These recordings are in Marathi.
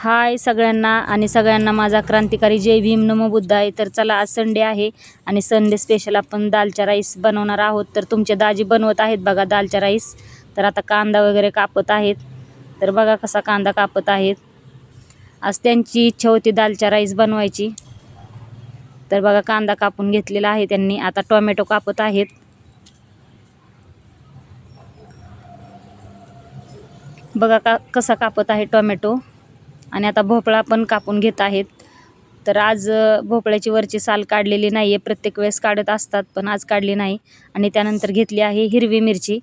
हाय सगळ्यांना आणि सगळ्यांना माझा क्रांतिकारी जय भीम नमो बुद्ध आहे. तर चला आज संडे आहे आणि संडे स्पेशल आपण दालचा राईस बनवणार आहोत. तर तुमचे दाजी बनवत आहेत बघा दालचा राईस तर आता कांदा वगैरे कापत आहेत. तर बघा कसा कांदा कापत आहेत. आज त्यांची इच्छा होती दालचा राईस बनवायची. तर बघा कांदा कापून घेतलेला आहे त्यांनी. आता टोमॅटो कापत आहेत. बघा का कसा कापत आहे टोमॅटो. आणि आता भोपळा पण कापून घेत आहेत. तर आज भोपळ्याची वरची साल काढलेली नाही आहे प्रत्येक वेळेस काढत असतात पण आज काढली नाही. आणि त्यानंतर घेतली आहे हिरवी मिरची.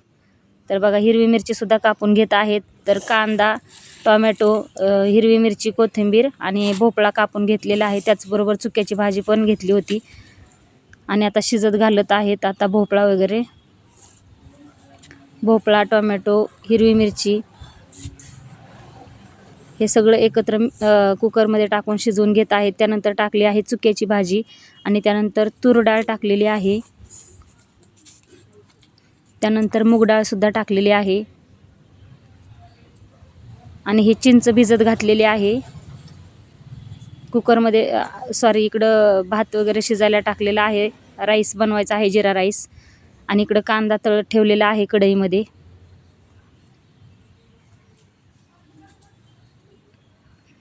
तर बघा हिरवी मिरचीसुद्धा कापून घेत आहेत. तर कांदा टोमॅटो हिरवी मिरची कोथिंबीर आणि भोपळा कापून घेतलेला आहे. त्याचबरोबर चुक्याची भाजी पण घेतली होती. आणि आता शिजत घालत आहेत. आता भोपळा वगैरे. भोपळा टोमॅटो हिरवी मिरची हे सगळं एकत्र कुकरमध्ये टाकून शिजवून घेत आहेत. त्यानंतर टाकली आहे चुक्याची भाजी आणि त्यानंतर तूर डाळ टाकलेली आहे. त्यानंतर मूग डाळसुद्धा टाकलेली आहे. आणि हे चिंच भिजत घातलेली आहे. कुकरमध्ये सॉरी इकडं भात वगैरे शिजायला टाकलेला आहे. राईस बनवायचा आहे जिरा राईस आणि इकडं कांदा तळत ठेवलेला आहे कढईमध्ये.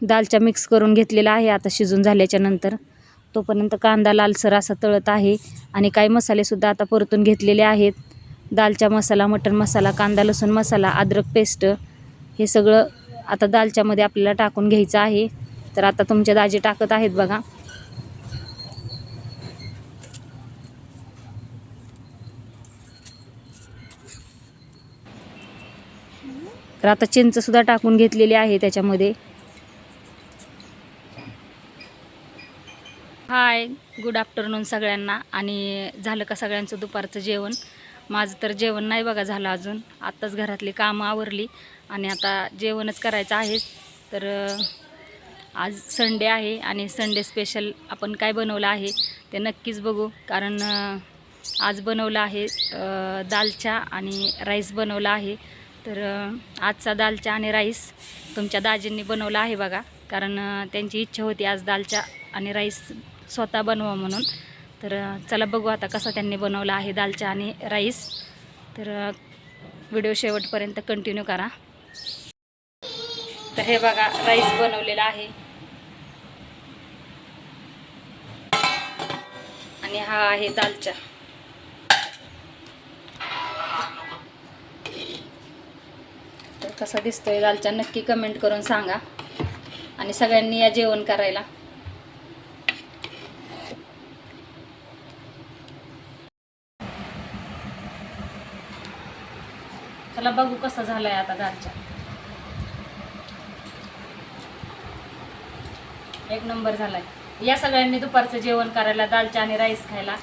दालचा मिक्स करून घेतलेला आहे. आता शिजून झाल्याच्यानंतर तोपर्यंत कांदा लालसर असा तळत आहे. आणि काही मसालेसुद्धा आता परतून घेतलेले आहेत. दालचा मसाला मटण मसाला कांदा लसूण मसाला अद्रक पेस्ट हे सगळं आता दालच्यामध्ये आपल्याला टाकून घ्यायचं आहे. तर आता तुमच्या दाजी टाकत आहेत बघा. तर आता चिंचसुद्धा टाकून घेतलेली आहे त्याच्यामध्ये. हाय गुड आफ्टरनून सगळ्यांना. आणि झालं का सगळ्यांचं दुपारचं जेवण? माझं तर जेवण नाही बघा झालं अजून. आत्ताच घरातली कामं आवरली. आणि आता जेवणच करायचं आहे. तर आज संडे आहे आणि संडे स्पेशल आपण काय बनवलं आहे ते नक्कीच बघू. कारण आज बनवलं आहे दालचा आणि राईस बनवला आहे. तर आजचा दालचा आणि राईस तुमच्या दाजींनी बनवला आहे बघा. कारण त्यांची इच्छा होती आज दालचा आणि राईस स्वतः बनवा म्हणून. तर चला बघू आता कसा त्यांनी बनवला आहे दालचा आणि राईस. तर व्हिडिओ शेवटपर्यंत कंटिन्यू करा. तर हे बघा राईस बनवलेला आहे. आणि हा आहे दालचा. तर कसा दिसतोय दालचा नक्की कमेंट करून सांगा. आणि सगळ्यांनी या जेवण करायला. चला बघू कसा झालाय आता दालचा एक नंबर झालाय. या सगळ्यांनी दुपारचं जेवण करायला दालचा आणि राईस खायला.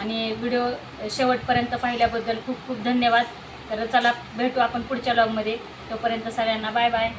आणि व्हिडिओ शेवटपर्यंत पाहिल्याबद्दल खूप खूप धन्यवाद. तर चला भेटू आपण पुढच्या लॉगमध्ये तोपर्यंत सगळ्यांना बाय बाय.